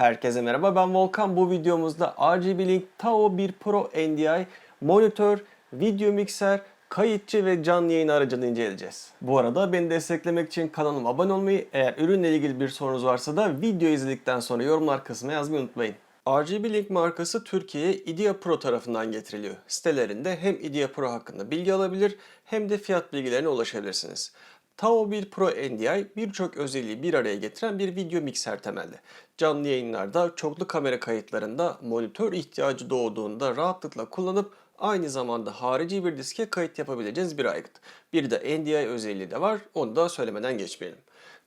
Herkese merhaba ben Volkan. Bu videomuzda RGB Link Tao 1 Pro NDI monitör, video mikser, kayıtçı ve canlı yayın aracını inceleyeceğiz. Bu arada beni desteklemek için kanalıma abone olmayı, eğer ürünle ilgili bir sorunuz varsa da video izledikten sonra yorumlar kısmına yazmayı unutmayın. RGB Link markası Türkiye'ye Idea Pro tarafından getiriliyor. Sitelerinde hem Idea Pro hakkında bilgi alabilir hem de fiyat bilgilerine ulaşabilirsiniz. Tao 1 Pro NDI birçok özelliği bir araya getiren bir video mikser temelli. Canlı yayınlarda, çoklu kamera kayıtlarında, monitör ihtiyacı doğduğunda rahatlıkla kullanıp aynı zamanda harici bir diske kayıt yapabileceğiniz bir aygıt. Bir de NDI özelliği de var, onu da söylemeden geçmeyelim.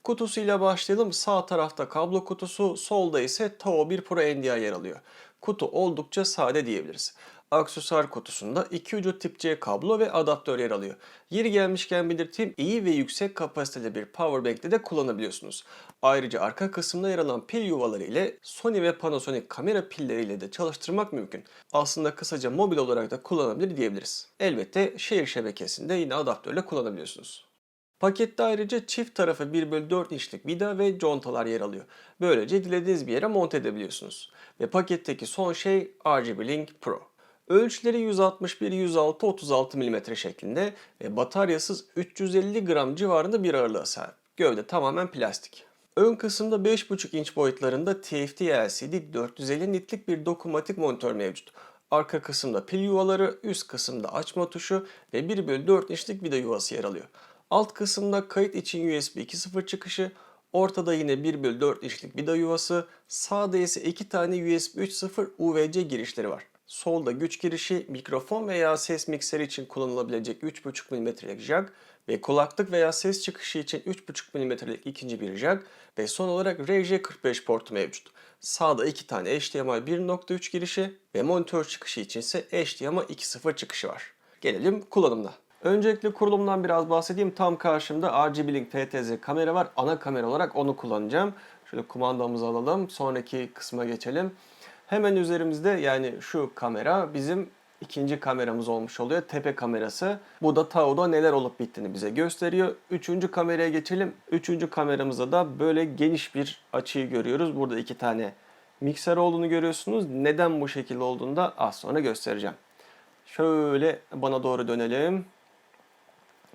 Kutusuyla başlayalım. Sağ tarafta kablo kutusu, solda ise Tao 1 Pro NDI yer alıyor. Kutu oldukça sade diyebiliriz. Aksesuar kutusunda iki ucu tip C kablo ve adaptör yer alıyor. Yeri gelmişken belirteyim iyi ve yüksek kapasiteli bir powerbank'te de kullanabiliyorsunuz. Ayrıca arka kısımda yer alan pil yuvaları ile Sony ve Panasonic kamera pilleriyle de çalıştırmak mümkün. Aslında kısaca mobil olarak da kullanabilir diyebiliriz. Elbette şehir şebekesinde yine adaptörle kullanabiliyorsunuz. Pakette ayrıca çift tarafı 1 bölü 4 inçlik vida ve contalar yer alıyor. Böylece dilediğiniz bir yere monte edebiliyorsunuz. Ve paketteki son şey RGB Link Pro. Ölçüleri 161 106 36 mm şeklinde ve bataryasız 350 gram civarında bir ağırlığa sahip. Gövde tamamen plastik. Ön kısımda 5.5 inç boyutlarında TFT LCD 450 nitlik bir dokunmatik monitör mevcut. Arka kısımda pil yuvaları, üst kısımda açma tuşu ve 1 bölü 4 inçlik vida yuvası yer alıyor. Alt kısımda kayıt için USB 2.0 çıkışı, ortada yine 1 bölü 4 inçlik vida yuvası, sağda ise 2 tane USB 3.0 UVC girişleri var. Solda güç girişi, mikrofon veya ses mikseri için kullanılabilecek 3.5 mm'lik jack ve kulaklık veya ses çıkışı için 3.5 mm'lik ikinci bir jack ve son olarak RJ45 portu mevcut. Sağda iki tane HDMI 1.3 girişi ve monitör çıkışı için ise HDMI 2.0 çıkışı var. Gelelim kullanımına. Öncelikle kurulumdan biraz bahsedeyim. Tam karşımda RGB Link FTZ kamera var. Ana kamera olarak onu kullanacağım. Şöyle kumandamızı alalım. Sonraki kısma geçelim. Hemen üzerimizde yani şu kamera bizim ikinci kameramız olmuş oluyor. Tepe kamerası. Bu da Tao'da neler olup bittiğini bize gösteriyor. Üçüncü kameraya geçelim. Üçüncü kameramızda da böyle geniş bir açıyı görüyoruz. Burada iki tane mikser olduğunu görüyorsunuz. Neden bu şekilde olduğunu da az sonra göstereceğim. Şöyle bana doğru dönelim.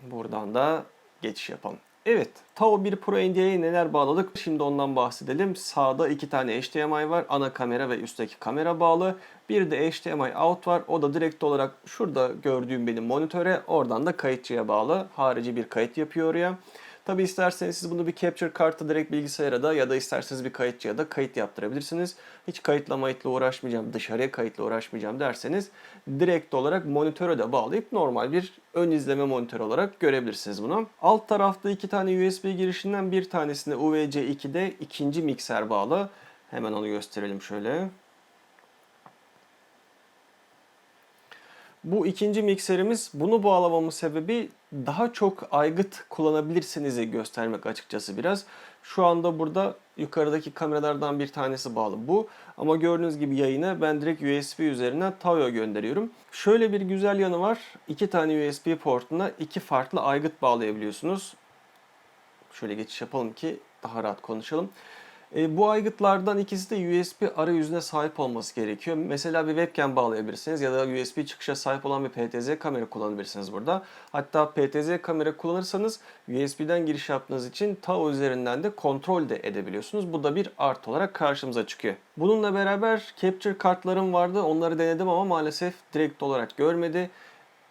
Buradan da geçiş yapalım. Evet, Tao 1 Pro NDI'ye neler bağladık? Şimdi ondan bahsedelim. Sağda iki tane HDMI var. Ana kamera ve üstteki kamera bağlı. Bir de HDMI out var. O da direkt olarak şurada gördüğüm benim monitöre. Oradan da kayıtçıya bağlı. Harici bir kayıt yapıyor oraya. Tabi isterseniz siz bunu bir capture kartı direkt bilgisayara da ya da isterseniz bir kayıtçıya da kayıt yaptırabilirsiniz. Hiç kayıtla mayıtla uğraşmayacağım, dışarıya kayıtla uğraşmayacağım derseniz direkt olarak monitöre de bağlayıp normal bir ön izleme monitörü olarak görebilirsiniz bunu. Alt tarafta iki tane USB girişinden bir tanesinde UVC 2'de ikinci mikser bağlı. Hemen onu gösterelim şöyle. Bu ikinci mikserimiz bunu bağlamamın sebebi daha çok aygıt kullanabilirsiniz göstermek açıkçası biraz. Şu anda burada yukarıdaki kameralardan bir tanesi bağlı bu. Ama gördüğünüz gibi yayını ben direkt USB üzerinden Tao'ya gönderiyorum. Şöyle bir güzel yanı var. İki tane USB portuna iki farklı aygıt bağlayabiliyorsunuz. Şöyle geçiş yapalım ki daha rahat konuşalım. E, bu aygıtlardan ikisi de USB arayüzüne sahip olması gerekiyor. Mesela bir webcam bağlayabilirsiniz ya da USB çıkışa sahip olan bir PTZ kamera kullanabilirsiniz burada. Hatta PTZ kamera kullanırsanız USB'den giriş yaptığınız için Tao üzerinden de kontrol de edebiliyorsunuz. Bu da bir artı olarak karşımıza çıkıyor. Bununla beraber capture kartlarım vardı. Onları denedim ama maalesef direkt olarak görmedi.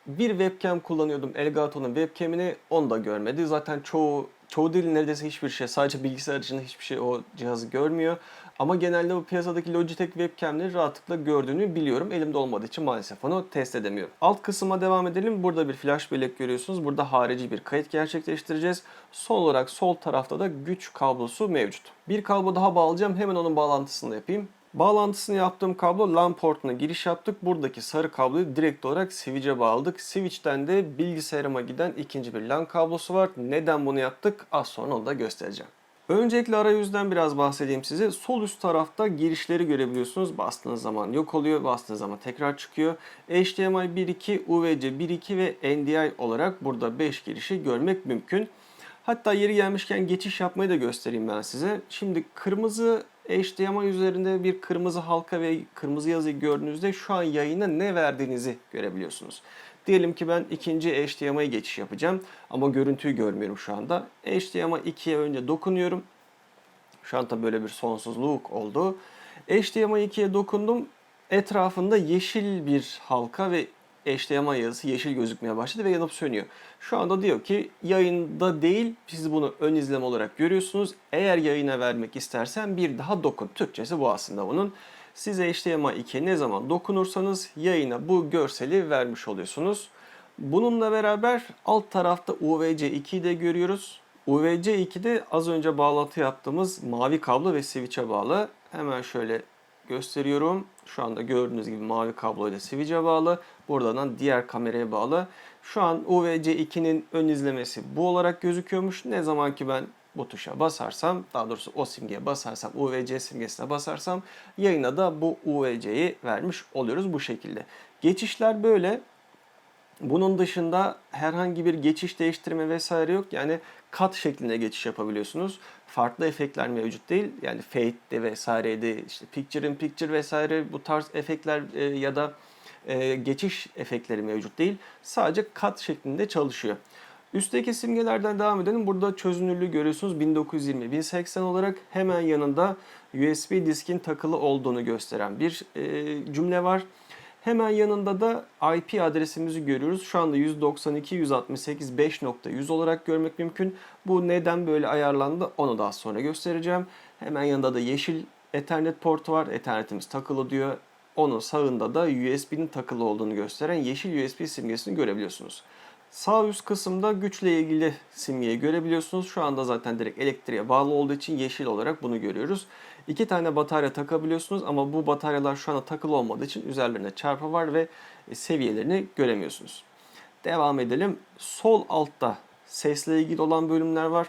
Bir webcam kullanıyordum Elgato'nun webcamini onu da görmedi. Zaten çoğu çoğu değil neredeyse hiçbir şey. Sadece bilgisayar dışında hiçbir şey o cihazı görmüyor. Ama genelde bu piyasadaki Logitech webcamleri rahatlıkla gördüğünü biliyorum. Elimde olmadığı için maalesef onu test edemiyorum. Alt kısma devam edelim. Burada bir flash bellek görüyorsunuz. Burada harici bir kayıt gerçekleştireceğiz. Son olarak sol tarafta da güç kablosu mevcut. Bir kablo daha bağlayacağım. Hemen onun bağlantısını yapayım. Bağlantısını yaptığım kablo LAN portuna giriş yaptık. Buradaki sarı kabloyu direkt olarak switch'e bağladık. Switch'ten de bilgisayarıma giden ikinci bir LAN kablosu var. Neden bunu yaptık? Az sonra onu da göstereceğim. Öncelikle arayüzden biraz bahsedeyim size. Sol üst tarafta girişleri görebiliyorsunuz. Bastığınız zaman yok oluyor, bastığınız zaman tekrar çıkıyor. HDMI 1.2, UVC 1.2 ve NDI olarak burada 5 girişi görmek mümkün. Hatta yeri gelmişken geçiş yapmayı da göstereyim ben size. Şimdi kırmızı HDMI üzerinde bir kırmızı halka ve kırmızı yazıyı gördüğünüzde şu an yayına ne verdiğinizi görebiliyorsunuz. Diyelim ki ben ikinci HDMI geçiş yapacağım ama görüntüyü görmüyorum şu anda. HDMI 2'ye önce dokunuyorum. Şu an tabii böyle bir sonsuzluk oldu. HDMI 2'ye dokundum. Etrafında yeşil bir halka ve HDMI yazısı yeşil gözükmeye başladı ve yanıp sönüyor. Şu anda diyor ki yayında değil siz bunu ön izleme olarak görüyorsunuz. Eğer yayına vermek istersen bir daha dokun. Türkçesi bu aslında bunun. Siz HDMI 2'ye ne zaman dokunursanız yayına bu görseli vermiş oluyorsunuz. Bununla beraber alt tarafta UVC 2'yi de görüyoruz. UVC 2'de az önce bağlantı yaptığımız mavi kablo ve switch'e bağlı. Hemen şöyle gösteriyorum. Şu anda gördüğünüz gibi mavi kabloyla switch'e bağlı. Buradan diğer kameraya bağlı. Şu an UVC 2'nin ön izlemesi bu olarak gözüküyormuş. Ne zaman ki ben bu tuşa basarsam, daha doğrusu o simgeye basarsam, UVC simgesine basarsam yayına da bu UVC'yi vermiş oluyoruz bu şekilde. Geçişler böyle. Bunun dışında herhangi bir geçiş değiştirme vesaire yok. Yani kat şeklinde geçiş yapabiliyorsunuz. Farklı efektler mevcut değil. Yani fade'de vesaireydi, işte picture in picture vesaire bu tarz efektler e, ya da e, geçiş efektleri mevcut değil. Sadece kat şeklinde çalışıyor. Üstteki simgelerden devam edelim. Burada çözünürlüğü görüyorsunuz 1920-1080 olarak hemen yanında USB diskin takılı olduğunu gösteren bir e, cümle var. Hemen yanında da IP adresimizi görüyoruz. Şu anda 192.168.5.100 olarak görmek mümkün. Bu neden böyle ayarlandı onu daha sonra göstereceğim. Hemen yanında da yeşil Ethernet portu var. Ethernetimiz takılı diyor. Onun sağında da USB'nin takılı olduğunu gösteren yeşil USB simgesini görebiliyorsunuz. Sağ üst kısımda güçle ilgili simgeyi görebiliyorsunuz. Şu anda zaten direkt elektriğe bağlı olduğu için yeşil olarak bunu görüyoruz. İki tane batarya takabiliyorsunuz ama bu bataryalar şu anda takılı olmadığı için üzerlerinde çarpı var ve seviyelerini göremiyorsunuz. Devam edelim. Sol altta sesle ilgili olan bölümler var.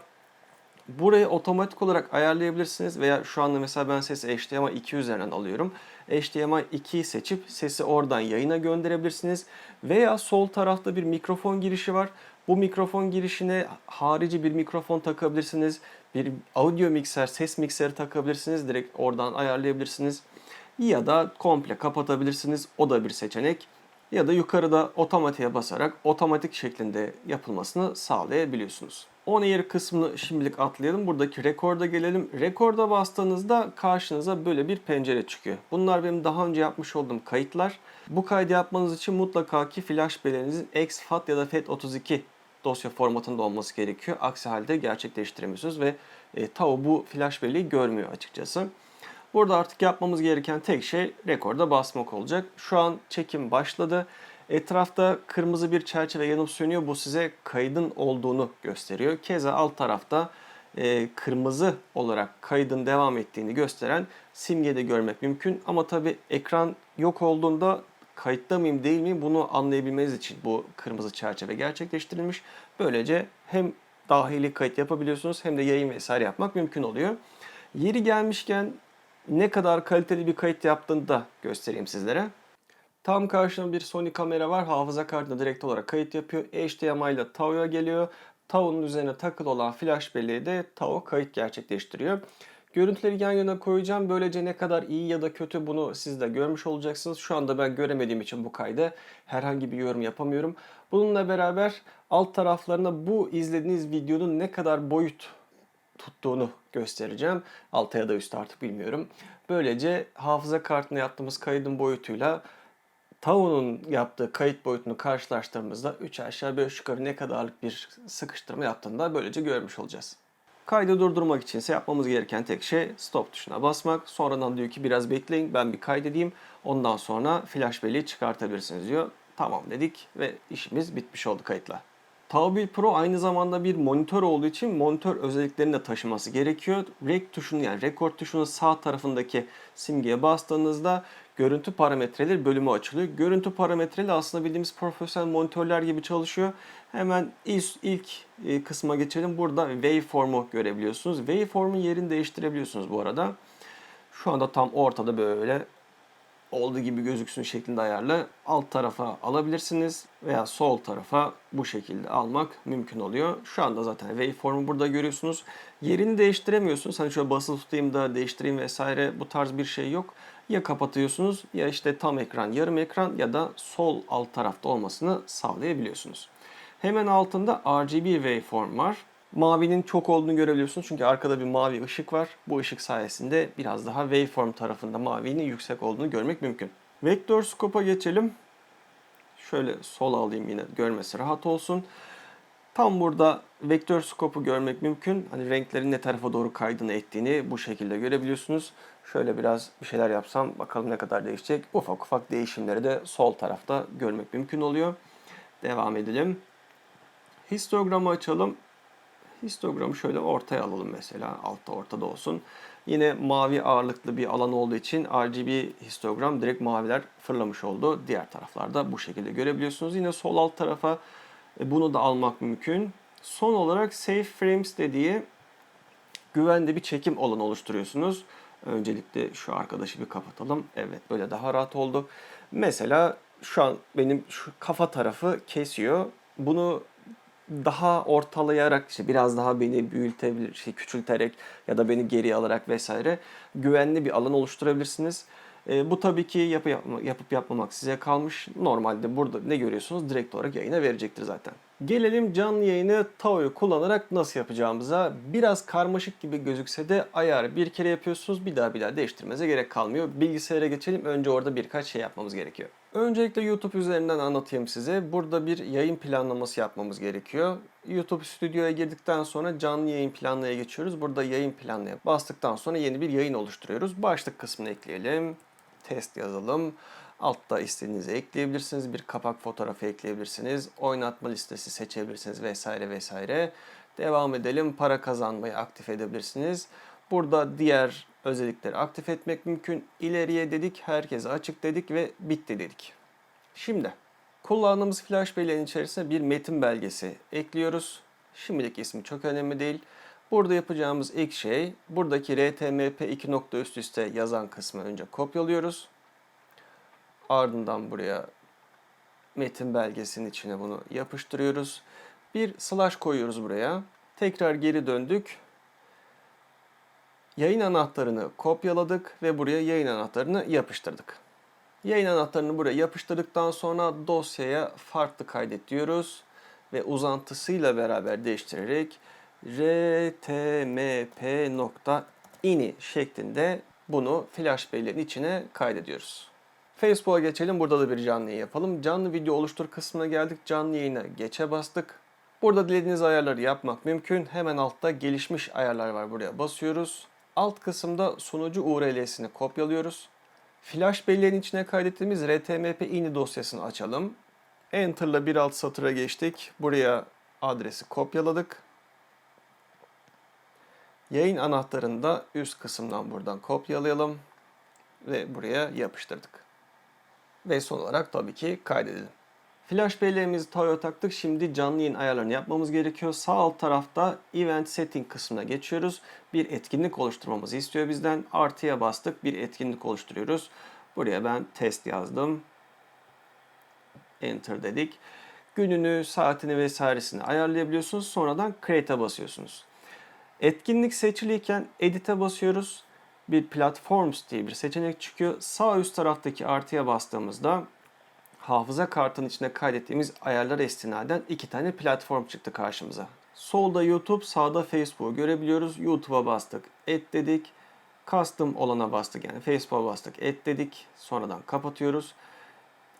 Burayı otomatik olarak ayarlayabilirsiniz veya şu anda mesela ben sesi HDMI 2 üzerinden alıyorum. HDMI 2'yi seçip sesi oradan yayına gönderebilirsiniz. Veya sol tarafta bir mikrofon girişi var. Bu mikrofon girişine harici bir mikrofon takabilirsiniz. Bir audio mikser, ses mikseri takabilirsiniz. Direkt oradan ayarlayabilirsiniz. Ya da komple kapatabilirsiniz. O da bir seçenek. Ya da yukarıda otomatiğe basarak otomatik şeklinde yapılmasını sağlayabiliyorsunuz. On air kısmını şimdilik atlayalım. Buradaki rekorda gelelim. Rekorda bastığınızda karşınıza böyle bir pencere çıkıyor. Bunlar benim daha önce yapmış olduğum kayıtlar. Bu kaydı yapmanız için mutlaka ki flash bellerinizin exFAT ya da FAT32 dosya formatında olması gerekiyor. Aksi halde gerçekleştiremiyorsunuz ve e, TAO bu flash belleği görmüyor açıkçası. Burada artık yapmamız gereken tek şey rekorda basmak olacak. Şu an çekim başladı. Etrafta kırmızı bir çerçeve yanıp sönüyor. Bu size kaydın olduğunu gösteriyor. Keza alt tarafta e, kırmızı olarak kaydın devam ettiğini gösteren simge de görmek mümkün. Ama tabi ekran yok olduğunda kayıtta mıyım değil miyim bunu anlayabilmeniz için bu kırmızı çerçeve gerçekleştirilmiş. Böylece hem dahili kayıt yapabiliyorsunuz hem de yayın vesaire yapmak mümkün oluyor. Yeri gelmişken ne kadar kaliteli bir kayıt yaptığını da göstereyim sizlere. Tam karşımda bir Sony kamera var. Hafıza kartına direkt olarak kayıt yapıyor. HDMI ile TAO'ya geliyor. TAO'nun üzerine takılı olan flash belleği de TAO kayıt gerçekleştiriyor. Görüntüleri yan yana koyacağım. Böylece ne kadar iyi ya da kötü bunu siz de görmüş olacaksınız. Şu anda ben göremediğim için bu kayda herhangi bir yorum yapamıyorum. Bununla beraber alt taraflarına bu izlediğiniz videonun ne kadar boyut tuttuğunu göstereceğim. Alta ya da üstte artık bilmiyorum. Böylece hafıza kartına yaptığımız kaydın boyutuyla Tao'nun yaptığı kayıt boyutunu karşılaştırdığımızda 3 aşağı 5 yukarı ne kadarlık bir sıkıştırma yaptığını da böylece görmüş olacağız. Kaydı durdurmak için ise yapmamız gereken tek şey stop tuşuna basmak. Sonradan diyor ki biraz bekleyin ben bir kaydedeyim. Ondan sonra flash belleği çıkartabilirsiniz diyor. Tamam dedik ve işimiz bitmiş oldu kayıtla. Taubil Pro aynı zamanda bir monitör olduğu için monitör özelliklerini de taşıması gerekiyor. Rec tuşunu yani rekord tuşunun sağ tarafındaki simgeye bastığınızda görüntü parametreleri bölümü açılıyor. Görüntü parametreleri aslında bildiğimiz profesyonel monitörler gibi çalışıyor. Hemen ilk, ilk e, kısma geçelim. Burada waveform'u görebiliyorsunuz. Waveform'un yerini değiştirebiliyorsunuz bu arada. Şu anda tam ortada böyle olduğu gibi gözüksün şeklinde ayarla alt tarafa alabilirsiniz veya sol tarafa bu şekilde almak mümkün oluyor. Şu anda zaten waveform'u burada görüyorsunuz. Yerini değiştiremiyorsunuz. Hani şöyle basılı tutayım da değiştireyim vesaire bu tarz bir şey yok. Ya kapatıyorsunuz ya işte tam ekran, yarım ekran ya da sol alt tarafta olmasını sağlayabiliyorsunuz. Hemen altında RGB waveform var. Mavinin çok olduğunu görebiliyorsunuz çünkü arkada bir mavi ışık var. Bu ışık sayesinde biraz daha waveform tarafında mavinin yüksek olduğunu görmek mümkün. Vektör scope'a geçelim. Şöyle sol alayım yine görmesi rahat olsun. Tam burada vektör scope'u görmek mümkün. Hani renklerin ne tarafa doğru kaydığını ettiğini bu şekilde görebiliyorsunuz. Şöyle biraz bir şeyler yapsam bakalım ne kadar değişecek. Ufak ufak değişimleri de sol tarafta görmek mümkün oluyor. Devam edelim. Histogramı açalım. Histogramı şöyle ortaya alalım mesela. Altta ortada olsun. Yine mavi ağırlıklı bir alan olduğu için RGB histogram direkt maviler fırlamış oldu. Diğer taraflarda bu şekilde görebiliyorsunuz. Yine sol alt tarafa e, bunu da almak mümkün. Son olarak Safe Frames dediği güvenli bir çekim alanı oluşturuyorsunuz. Öncelikle şu arkadaşı bir kapatalım. Evet böyle daha rahat oldu. Mesela şu an benim şu kafa tarafı kesiyor. Bunu daha ortalayarak işte biraz daha beni büyütebilir, şey küçülterek ya da beni geriye alarak vesaire güvenli bir alan oluşturabilirsiniz. E, bu tabii ki yapı yapma, yapıp yapmamak size kalmış. Normalde burada ne görüyorsunuz direkt olarak yayına verecektir zaten. Gelelim canlı yayını Tao'yu kullanarak nasıl yapacağımıza. Biraz karmaşık gibi gözükse de ayarı bir kere yapıyorsunuz bir daha bir daha değiştirmenize gerek kalmıyor. Bilgisayara geçelim önce orada birkaç şey yapmamız gerekiyor. Öncelikle YouTube üzerinden anlatayım size. Burada bir yayın planlaması yapmamız gerekiyor. YouTube stüdyoya girdikten sonra canlı yayın planlaya geçiyoruz. Burada yayın planlaya bastıktan sonra yeni bir yayın oluşturuyoruz. Başlık kısmını ekleyelim. Test yazalım. Altta istediğinizi ekleyebilirsiniz. Bir kapak fotoğrafı ekleyebilirsiniz. Oynatma listesi seçebilirsiniz vesaire vesaire. Devam edelim. Para kazanmayı aktif edebilirsiniz. Burada diğer özellikleri aktif etmek mümkün. İleriye dedik, herkese açık dedik ve bitti dedik. Şimdi kullandığımız flash belleğin içerisine bir metin belgesi ekliyoruz. Şimdilik ismi çok önemli değil. Burada yapacağımız ilk şey buradaki RTMP 2 nokta üst üste yazan kısmı önce kopyalıyoruz. Ardından buraya metin belgesinin içine bunu yapıştırıyoruz. Bir slash koyuyoruz buraya. Tekrar geri döndük. Yayın anahtarını kopyaladık ve buraya yayın anahtarını yapıştırdık. Yayın anahtarını buraya yapıştırdıktan sonra dosyaya farklı kaydet diyoruz ve uzantısıyla beraber değiştirerek rtmp.ini şeklinde bunu flash belleğin içine kaydediyoruz. Facebook'a geçelim. Burada da bir canlı yayın yapalım. Canlı video oluştur kısmına geldik. Canlı yayına geçe bastık. Burada dilediğiniz ayarları yapmak mümkün. Hemen altta gelişmiş ayarlar var. Buraya basıyoruz. Alt kısımda sunucu URL'sini kopyalıyoruz. Flash belleğin içine kaydettiğimiz RTMP ini dosyasını açalım. Enter'la bir alt satıra geçtik. Buraya adresi kopyaladık. Yayın anahtarını da üst kısımdan buradan kopyalayalım ve buraya yapıştırdık. Ve son olarak tabii ki kaydedelim. Flash belleğimizi Tao'ya taktık. Şimdi canlı yayın ayarlarını yapmamız gerekiyor. Sağ alt tarafta Event Setting kısmına geçiyoruz. Bir etkinlik oluşturmamızı istiyor bizden. Artıya bastık. Bir etkinlik oluşturuyoruz. Buraya ben test yazdım. Enter dedik. Gününü, saatini vesairesini ayarlayabiliyorsunuz. Sonradan Create'e basıyorsunuz. Etkinlik seçiliyken Edit'e basıyoruz. Bir Platforms diye bir seçenek çıkıyor. Sağ üst taraftaki artıya bastığımızda hafıza kartının içine kaydettiğimiz ayarlar istinaden iki tane platform çıktı karşımıza. Solda YouTube, sağda Facebook'u görebiliyoruz. YouTube'a bastık, et dedik. Custom olana bastık yani Facebook'a bastık, et dedik. Sonradan kapatıyoruz.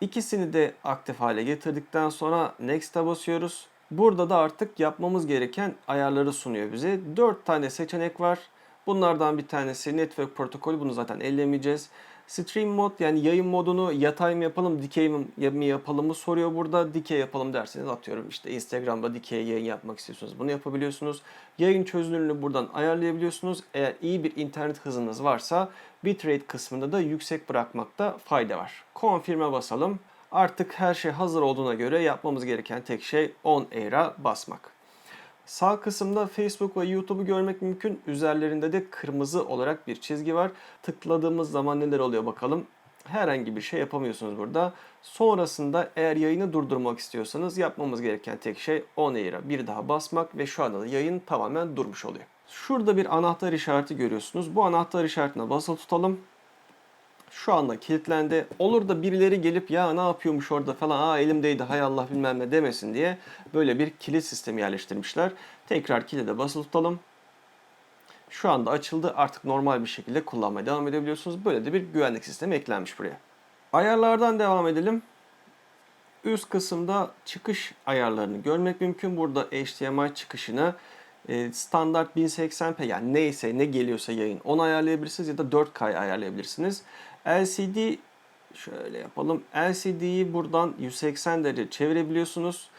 İkisini de aktif hale getirdikten sonra Next'a basıyoruz. Burada da artık yapmamız gereken ayarları sunuyor bize. 4 tane seçenek var. Bunlardan bir tanesi Network protokolü. Bunu zaten ellemeyeceğiz. Stream mod yani yayın modunu yatay mı yapalım, dikey mi yapalım mı soruyor burada. Dikey yapalım derseniz atıyorum işte Instagram'da dikey yayın yapmak istiyorsunuz. Bunu yapabiliyorsunuz. Yayın çözünürlüğünü buradan ayarlayabiliyorsunuz. Eğer iyi bir internet hızınız varsa bitrate kısmında da yüksek bırakmakta fayda var. Confirm'e basalım. Artık her şey hazır olduğuna göre yapmamız gereken tek şey on air'a basmak. Sağ kısımda Facebook ve YouTube'u görmek mümkün. Üzerlerinde de kırmızı olarak bir çizgi var. Tıkladığımız zaman neler oluyor bakalım. Herhangi bir şey yapamıyorsunuz burada. Sonrasında eğer yayını durdurmak istiyorsanız yapmamız gereken tek şey on air'a bir daha basmak ve şu anda da yayın tamamen durmuş oluyor. Şurada bir anahtar işareti görüyorsunuz. Bu anahtar işaretine basılı tutalım. Şu anda kilitlendi. Olur da birileri gelip ya ne yapıyormuş orada falan aa elimdeydi hay Allah bilmem ne demesin diye böyle bir kilit sistemi yerleştirmişler. Tekrar kilide basılı tutalım. Şu anda açıldı. Artık normal bir şekilde kullanmaya devam edebiliyorsunuz. Böyle de bir güvenlik sistemi eklenmiş buraya. Ayarlardan devam edelim. Üst kısımda çıkış ayarlarını görmek mümkün. Burada HDMI çıkışını e, standart 1080p yani neyse ne geliyorsa yayın onu ayarlayabilirsiniz ya da 4K ayarlayabilirsiniz. LCD şöyle yapalım. LCD'yi buradan 180 derece çevirebiliyorsunuz.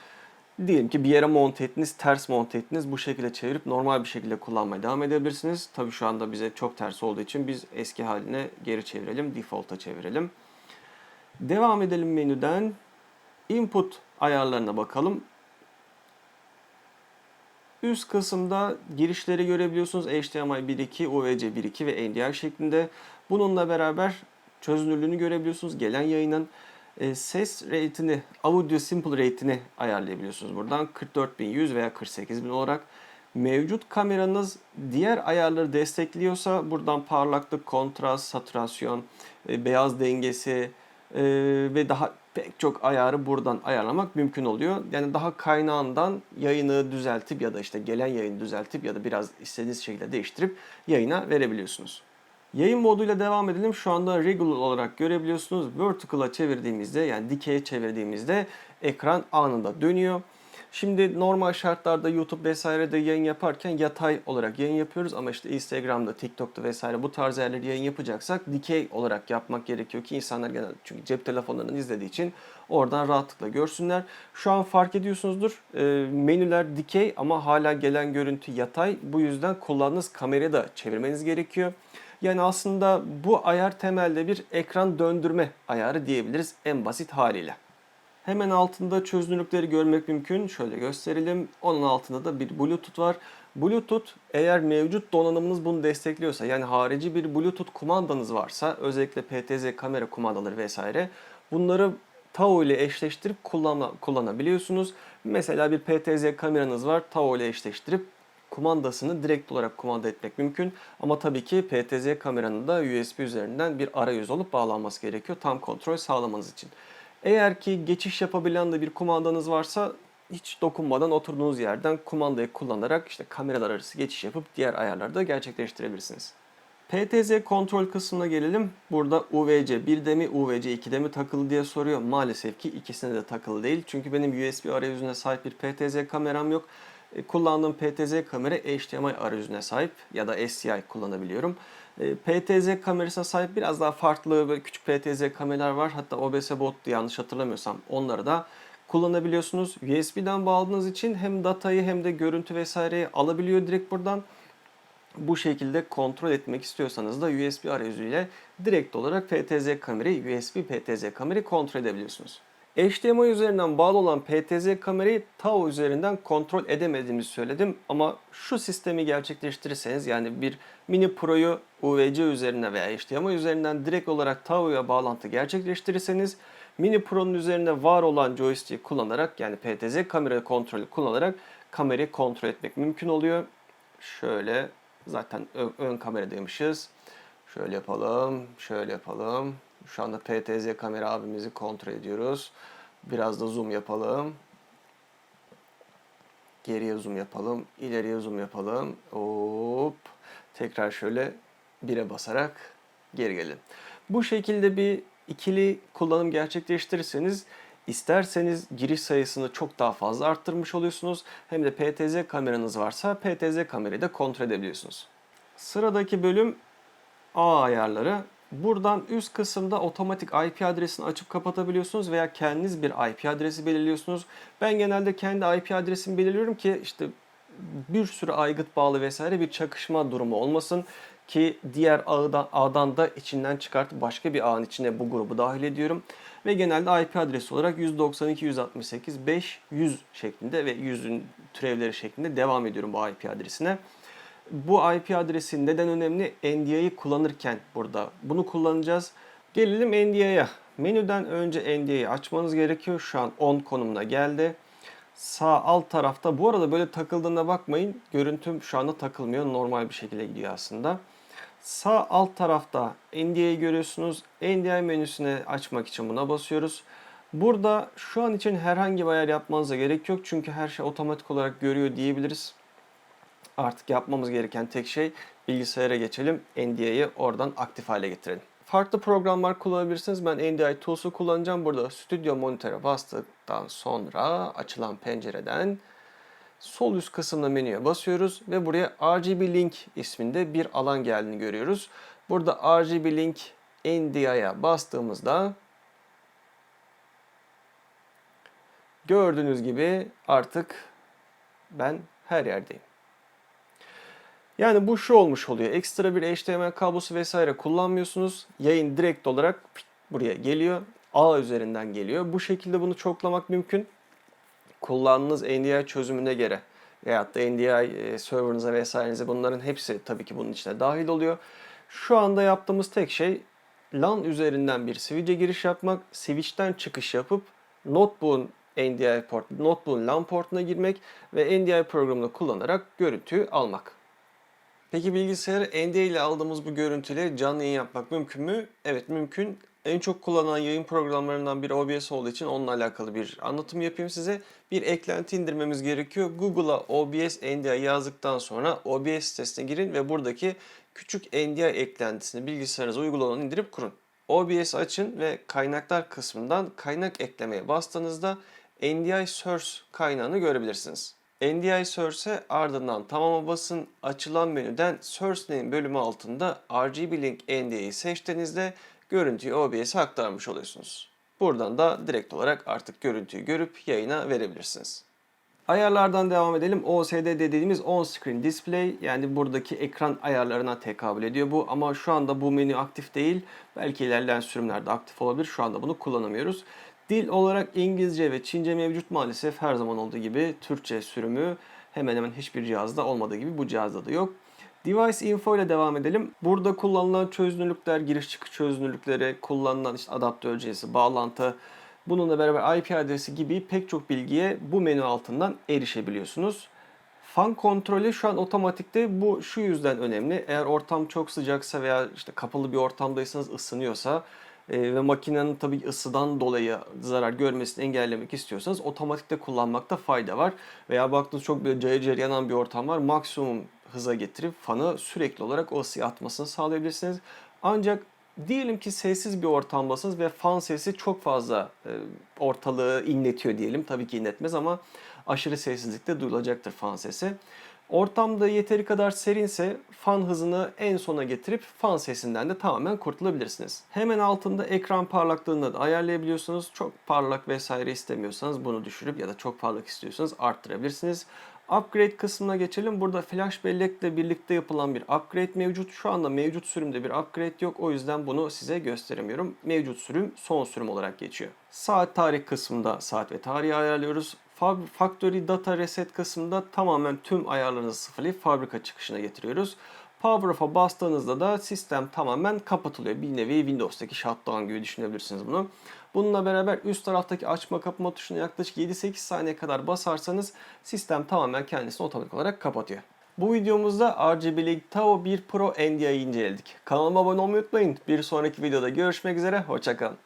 Diyelim ki bir yere monte ettiniz, ters monte ettiniz. Bu şekilde çevirip normal bir şekilde kullanmaya devam edebilirsiniz. Tabii şu anda bize çok ters olduğu için biz eski haline geri çevirelim. Default'a çevirelim. Devam edelim menüden. Input ayarlarına bakalım. Üst kısımda girişleri görebiliyorsunuz. HDMI 1.2, UVC 1.2 ve NDI şeklinde. Bununla beraber çözünürlüğünü görebiliyorsunuz. Gelen yayının e, ses rate'ini, audio simple rate'ini ayarlayabiliyorsunuz buradan. 44100 veya 48000 olarak. Mevcut kameranız diğer ayarları destekliyorsa buradan parlaklık, kontrast, saturasyon, e, beyaz dengesi e, ve daha pek çok ayarı buradan ayarlamak mümkün oluyor. Yani daha kaynağından yayını düzeltip ya da işte gelen yayını düzeltip ya da biraz istediğiniz şekilde değiştirip yayına verebiliyorsunuz. Yayın moduyla devam edelim. Şu anda regular olarak görebiliyorsunuz. Vertical'a çevirdiğimizde yani dikeye çevirdiğimizde ekran anında dönüyor. Şimdi normal şartlarda YouTube vesairede yayın yaparken yatay olarak yayın yapıyoruz ama işte Instagram'da, TikTok'ta vesaire bu tarz yerlerde yayın yapacaksak dikey olarak yapmak gerekiyor ki insanlar genelde çünkü cep telefonlarından izlediği için oradan rahatlıkla görsünler. Şu an fark ediyorsunuzdur e, menüler dikey ama hala gelen görüntü yatay. Bu yüzden kullandığınız kamerayı da çevirmeniz gerekiyor. Yani aslında bu ayar temelde bir ekran döndürme ayarı diyebiliriz en basit haliyle. Hemen altında çözünürlükleri görmek mümkün. Şöyle gösterelim. Onun altında da bir Bluetooth var. Bluetooth eğer mevcut donanımınız bunu destekliyorsa yani harici bir Bluetooth kumandanız varsa özellikle PTZ kamera kumandaları vesaire bunları Tao ile eşleştirip kullanma, kullanabiliyorsunuz. Mesela bir PTZ kameranız var. Tao ile eşleştirip kumandasını direkt olarak kumanda etmek mümkün. Ama tabii ki PTZ kameranın da USB üzerinden bir arayüz olup bağlanması gerekiyor tam kontrol sağlamanız için. Eğer ki geçiş yapabilen de bir kumandanız varsa hiç dokunmadan oturduğunuz yerden kumandayı kullanarak işte kameralar arası geçiş yapıp diğer ayarları da gerçekleştirebilirsiniz. PTZ kontrol kısmına gelelim. Burada UVC 1'de mi UVC 2'de mi takılı diye soruyor. Maalesef ki ikisine de takılı değil. Çünkü benim USB arayüzüne sahip bir PTZ kameram yok. E, kullandığım PTZ kamera HDMI arayüzüne sahip ya da SCI kullanabiliyorum. E, PTZ kamerasına sahip biraz daha farklı böyle küçük PTZ kameralar var. Hatta OBS bot yanlış hatırlamıyorsam onları da kullanabiliyorsunuz. USB'den bağladığınız için hem datayı hem de görüntü vesaireyi alabiliyor direkt buradan. Bu şekilde kontrol etmek istiyorsanız da USB arayüzüyle direkt olarak PTZ kamerayı, USB PTZ kamerayı kontrol edebiliyorsunuz. HDMI üzerinden bağlı olan PTZ kamerayı TAO üzerinden kontrol edemediğimizi söyledim ama şu sistemi gerçekleştirirseniz yani bir Mini Pro'yu UVC üzerine veya HDMI üzerinden direkt olarak TAO'ya bağlantı gerçekleştirirseniz Mini Pro'nun üzerinde var olan joystick'i kullanarak yani PTZ kamera kontrolü kullanarak kamerayı kontrol etmek mümkün oluyor. Şöyle zaten ön, ön kameradaymışız. Şöyle yapalım, şöyle yapalım. Şu anda PTZ kamera abimizi kontrol ediyoruz. Biraz da zoom yapalım. Geriye zoom yapalım. ileriye zoom yapalım. Hop. Tekrar şöyle bire basarak geri gelin. Bu şekilde bir ikili kullanım gerçekleştirirseniz isterseniz giriş sayısını çok daha fazla arttırmış oluyorsunuz. Hem de PTZ kameranız varsa PTZ kamerayı da kontrol edebiliyorsunuz. Sıradaki bölüm A ayarları. Buradan üst kısımda otomatik IP adresini açıp kapatabiliyorsunuz veya kendiniz bir IP adresi belirliyorsunuz. Ben genelde kendi IP adresimi belirliyorum ki işte bir sürü aygıt bağlı vesaire bir çakışma durumu olmasın ki diğer ağdan, ağdan da içinden çıkartıp başka bir ağın içine bu grubu dahil ediyorum. Ve genelde IP adresi olarak 192.168.5.100 şeklinde ve 100'ün türevleri şeklinde devam ediyorum bu IP adresine bu IP adresi neden önemli? NDI'yi kullanırken burada bunu kullanacağız. Gelelim NDA'ya. Menüden önce NDA'yı açmanız gerekiyor. Şu an on konumuna geldi. Sağ alt tarafta bu arada böyle takıldığına bakmayın. Görüntüm şu anda takılmıyor. Normal bir şekilde gidiyor aslında. Sağ alt tarafta NDA'yı görüyorsunuz. NDA menüsüne açmak için buna basıyoruz. Burada şu an için herhangi bir ayar yapmanıza gerek yok. Çünkü her şey otomatik olarak görüyor diyebiliriz. Artık yapmamız gereken tek şey bilgisayara geçelim. NDA'yı oradan aktif hale getirelim. Farklı programlar kullanabilirsiniz. Ben NDI Tools'u kullanacağım. Burada stüdyo monitöre bastıktan sonra açılan pencereden sol üst kısımda menüye basıyoruz ve buraya RGB Link isminde bir alan geldiğini görüyoruz. Burada RGB Link NDI'ye bastığımızda gördüğünüz gibi artık ben her yerdeyim. Yani bu şu olmuş oluyor. Ekstra bir HDMI kablosu vesaire kullanmıyorsunuz. Yayın direkt olarak buraya geliyor. ağ üzerinden geliyor. Bu şekilde bunu çoklamak mümkün. Kullandığınız NDI çözümüne göre veyahut da NDI e, serverınıza vesairenize bunların hepsi tabii ki bunun içine dahil oluyor. Şu anda yaptığımız tek şey LAN üzerinden bir switch'e giriş yapmak, switch'ten çıkış yapıp notebook'un NDI port, notebook'un LAN portuna girmek ve NDI programını kullanarak görüntüyü almak. Peki bilgisayarı ND ile aldığımız bu görüntüyle canlı yayın yapmak mümkün mü? Evet mümkün. En çok kullanılan yayın programlarından biri OBS olduğu için onunla alakalı bir anlatım yapayım size. Bir eklenti indirmemiz gerekiyor. Google'a OBS NDI yazdıktan sonra OBS sitesine girin ve buradaki küçük NDI eklentisini bilgisayarınıza uygulamanı indirip kurun. OBS açın ve kaynaklar kısmından kaynak eklemeye bastığınızda NDI Source kaynağını görebilirsiniz. NDI Source'e ardından tamama basın açılan menüden Source Name bölümü altında RGB Link NDI'yi seçtiğinizde görüntüyü OBS'e aktarmış oluyorsunuz. Buradan da direkt olarak artık görüntüyü görüp yayına verebilirsiniz. Ayarlardan devam edelim. OSD dediğimiz On Screen Display yani buradaki ekran ayarlarına tekabül ediyor bu ama şu anda bu menü aktif değil. Belki ilerleyen sürümlerde aktif olabilir. Şu anda bunu kullanamıyoruz. Dil olarak İngilizce ve Çince mevcut maalesef her zaman olduğu gibi Türkçe sürümü hemen hemen hiçbir cihazda olmadığı gibi bu cihazda da yok. Device Info ile devam edelim. Burada kullanılan çözünürlükler, giriş çıkış çözünürlükleri, kullanılan işte adaptör cinsi, bağlantı, bununla beraber IP adresi gibi pek çok bilgiye bu menü altından erişebiliyorsunuz. Fan kontrolü şu an otomatikte bu şu yüzden önemli. Eğer ortam çok sıcaksa veya işte kapalı bir ortamdaysanız ısınıyorsa e, ve makinenin tabii ısıdan dolayı zarar görmesini engellemek istiyorsanız otomatikte kullanmakta fayda var. Veya baktığınız çok böyle cayır cayır yanan bir ortam var. Maksimum hıza getirip fanı sürekli olarak o ısıyı atmasını sağlayabilirsiniz. Ancak diyelim ki sessiz bir ortamdasınız ve fan sesi çok fazla e, ortalığı inletiyor diyelim. Tabii ki inletmez ama aşırı sessizlikte duyulacaktır fan sesi. Ortamda yeteri kadar serinse fan hızını en sona getirip fan sesinden de tamamen kurtulabilirsiniz. Hemen altında ekran parlaklığını da ayarlayabiliyorsunuz. Çok parlak vesaire istemiyorsanız bunu düşürüp ya da çok parlak istiyorsanız arttırabilirsiniz. Upgrade kısmına geçelim. Burada flash bellekle birlikte yapılan bir upgrade mevcut. Şu anda mevcut sürümde bir upgrade yok. O yüzden bunu size gösteremiyorum. Mevcut sürüm son sürüm olarak geçiyor. Saat tarih kısmında saat ve tarihi ayarlıyoruz. Factory Data Reset kısmında tamamen tüm ayarlarınızı sıfırlayıp fabrika çıkışına getiriyoruz. Power Off'a bastığınızda da sistem tamamen kapatılıyor. Bir nevi Windows'taki shutdown gibi düşünebilirsiniz bunu. Bununla beraber üst taraftaki açma kapama tuşuna yaklaşık 7-8 saniye kadar basarsanız sistem tamamen kendisini otomatik olarak kapatıyor. Bu videomuzda RGB Link Tao 1 Pro NDI'yi inceledik. Kanalıma abone olmayı unutmayın. Bir sonraki videoda görüşmek üzere. Hoşçakalın.